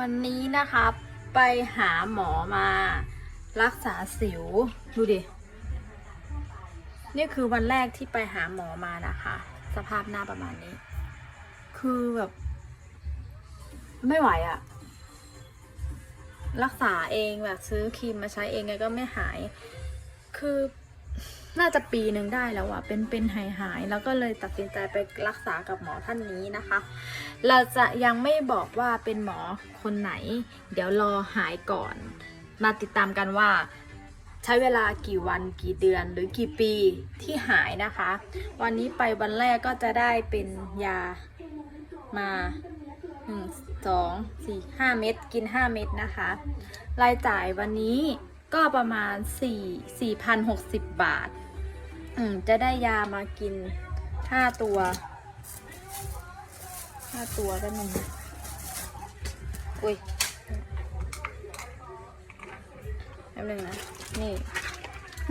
วันนี้นะคะไปหาหมอมารักษาสิว ดูดิ นี่คือวันแรกที่ไปหาหมอมานะคะ สภาพหน้าประมาณนี้ คือแบบ ไม่ไหวอะรักษาเองแบบซื้อครีมมาใช้เองไงก็ไม่หาย คือ น่าจะปีหนึ่งได้แล้วอะเป็นเป็นหายหายๆแล้วก็เลยตัดสินใจไปรักษากับหมอท่านนี้นะคะ เราจะยังไม่บอกว่าเป็นหมอคนไหน เดี๋ยวรอหายก่อน มาติดตามกันว่า ใช้เวลากี่วันกี่เดือนหรือกี่ปีที่หายนะคะ วันนี้ไปวันแรกก็จะได้เป็นยามาหนึ่งสองสี่ห้าเม็ดกินห้าเม็ดนะคะ รายจ่ายวันนี้ ก็ประมาณสี่สี่พันหกสิบบาท อืม จะได้ยามากินห้าตัวห้าตัวก็หนึ่งอุ้ยแป๊บนึงนะ นี่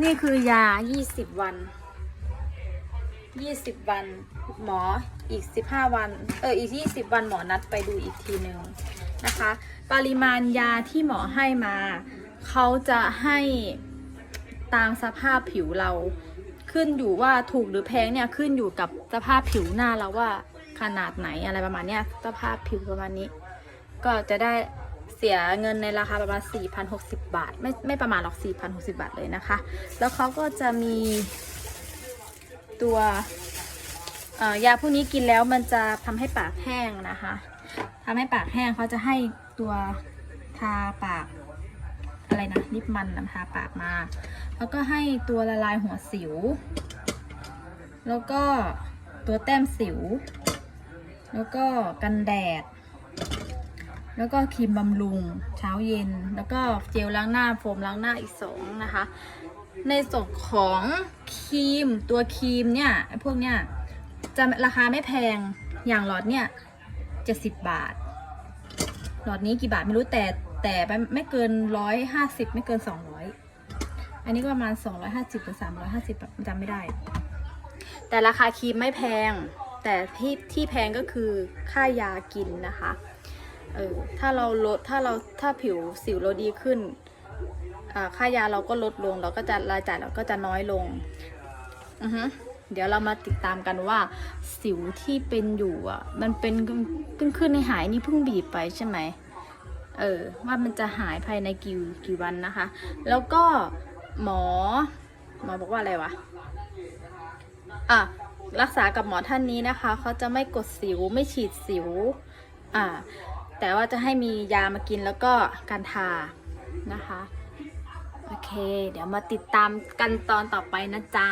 นี่คือยา 20 วัน 20 วัน หมออีก 15 วัน เออ อีก 20 วันหมอนัดไปดูอีกทีหนึ่งนะคะ ปริมาณยาที่หมอให้มา เขาจะให้ตามสภาพผิวเราขึ้นอยู่ว่าถูกหรือแพงเนี่ยขึ้นอยู่กับสภาพผิวหน้าเราว่าขนาดไหนอะไรประมาณเนี้ยสภาพผิวประมาณนี้ ก็จะได้เสียเงินในราคาประมาณ 4,060 บาท ไม่ไม่ประมาณหรอก 4,060 บาทเลยนะคะ แล้วเขาก็จะมีตัวยาพวกนี้กินแล้วมันจะทำให้ปากแห้งนะคะทำให้ปากแห้งเขาจะให้ตัวทาปาก อะไรนะลิปมันนะทาปากมา แล้วก็ให้ตัวละลายหัวสิว แล้วก็ตัวแต้มสิว แล้วก็กันแดด แล้วก็ครีมบำรุงเช้าเย็น แล้วก็เจลล้างหน้าโฟมล้างหน้าอีกสองนะคะ ในส่วนของครีมตัวครีมเนี่ยพวกเนี้ยจะราคาไม่แพงอย่างหลอดเนี่ยเจ็ดสิบบาท หลอดนี้กี่บาทไม่รู้แต่ แต่ไม่เกินร้อยห้าสิบไม่เกินสองร้อยอันนี้ก็ประมาณสองร้อยห้าสิบหรือสามร้อยห้าสิบจำไม่ได้ แต่ราคาครีมไม่แพง แต่ที่ที่แพงก็คือค่ายากินนะคะ เออถ้าเราลดถ้าเราถ้าผิวสิวเราดีขึ้นค่ายาเราก็ลดลง เราก็จะรายจ่ายเราก็จะน้อยลง อือฮึเดี๋ยวเรามาติดตามกันว่า สิวที่เป็นอยู่อะ มันเป็นเพิ่งขึ้นในหายนี่เพิ่งบีบไปใช่ไหม เออว่ามันจะหายภายในกี่กี่วันนะคะ แล้วก็หมอ หมอบอกว่าอะไรวะอะรักษากับหมอท่านนี้นะคะเขาจะไม่กดสิวไม่ฉีดสิวอ่าแต่ว่าจะให้มียามากินแล้วก็การทานะคะ โอเค เดี๋ยวมาติดตามกันตอนต่อไปนะจ๊ะ